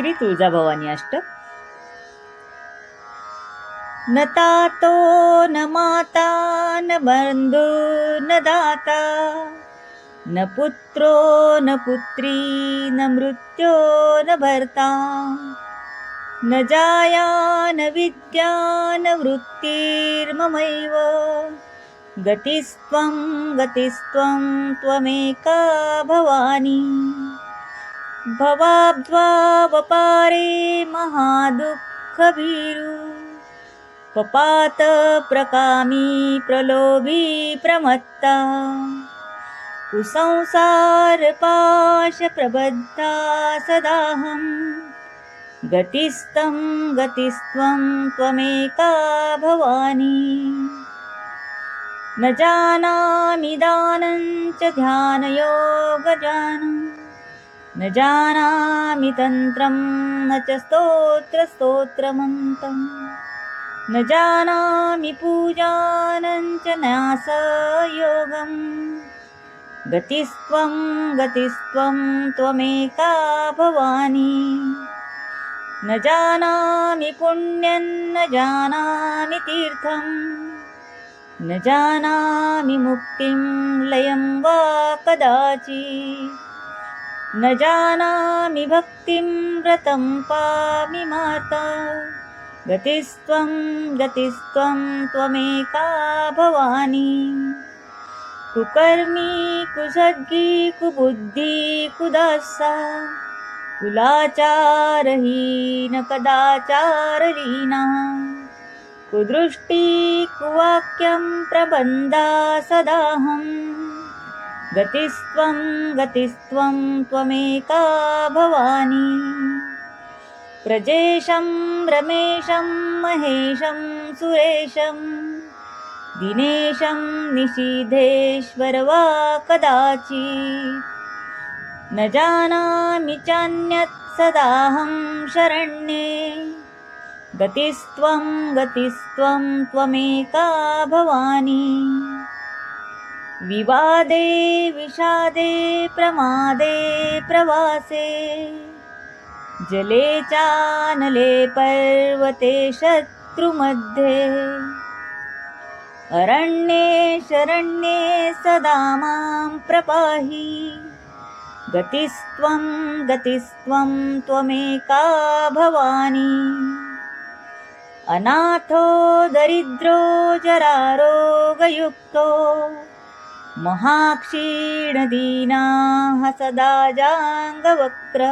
श्री तुळजाभवानी अष्ट न तातो न माता न बन्धु न दाता न पुत्रो न पुत्री न मृत्यो न भर्ता न जाया न विद्या न वृत्तिर्ममैव गतिस्त्वं गतिस्त्वं त्वमेका भवानी भवाब्ध्वावपारे महादुःखभीरु। पपातप्रकामी प्रलोभी प्रमत्ता। कुसंसारपाशप्रबद्धा सदाहं। गतिस्तं गतिस्त्वं त्वमेका भवानी। न जानामि दानं च ध्यानयोगजानम् न जानामि तन्त्रं न च स्तोत्रस्तोत्रमन्तम् न जानामि पूजानं च न्यासयोगम् गतिस्त्वं गतिस्त्वं त्वमेका भवानी। न जानामि पुण्यं न जानामि तीर्थम् न जानामि मुक्तिं लयं वा कदाचित् न जानामि भक्तिं व्रतं पामि माता। गतिस्त्वं गतिस्त्वं त्वमेका भवानी। कुकर्मी कुसद्गी कुबुद्धि कुदासा कुलाचारहीन कदाचारलीना। कुदृष्टि कुवाक्यं प्रबन्धा सदाहम् गतिस्त्वं गतिस्त्वं त्वमेका भवानी। प्रजेशं रमेशं महेशं सुरेशं दिनेशं निषीधेश्वर वा कदाचित्। न जानामि चान्यत् सदाहं शरण्ये। गतिस्त्वं गतिस्त्वं त्वमेका भवानी विवादे विषादे प्रमादे प्रवासे। जले चानले पर्वते शत्रुमध्ये। अरण्ये शरण्ये सदा मां प्रपाहि। गतिस्त्वं गतिस्त्वं त्वमेका भवानी। अनाथो दरिद्रो जरारोगयुक्तो महाक्षीणदीनाः सदा जाङ्गवक्र।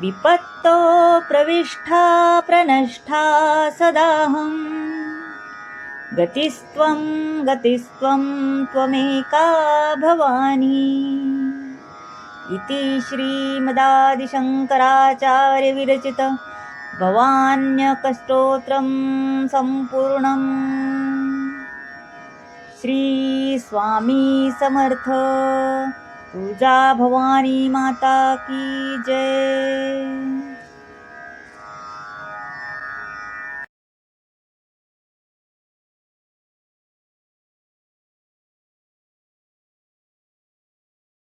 विपत्तो प्रविष्टा प्रनष्टा सदाहम् गतिस्त्वं गतिस्त्वं त्वमेका भवानी। इति श्रीमदादिशङ्कराचार्यविरचित भवान्यकस्तोत्रं सम्पूर्णम् श्री स्वामी समर्थ। पूजा भवानी माता की जय।